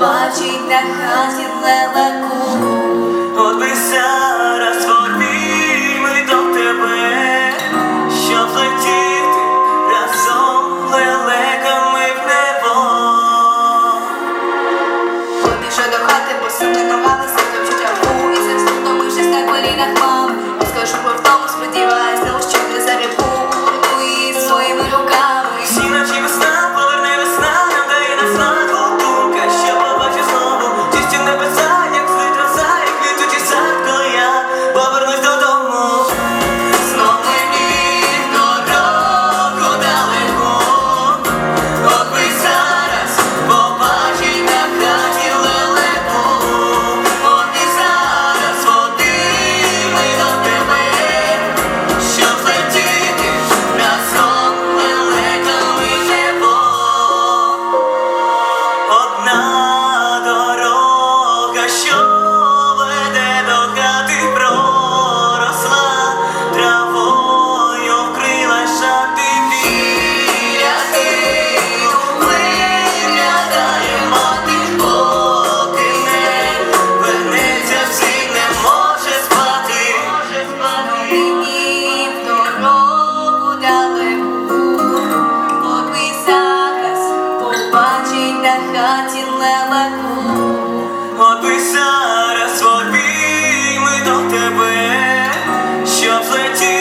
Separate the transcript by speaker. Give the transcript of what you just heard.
Speaker 1: бачить на хаті
Speaker 2: лелаку. Одися розгорніми до тебе, щоб летіти разом лелеками в небо.
Speaker 1: Побіжа до хати, посипли ковалися, навчить афу, і за вступившись на колінах мами, розкажу про втому сподіваюся.
Speaker 2: на хаті лелеку. От ми зараз обійми до тебе, щоб летіти.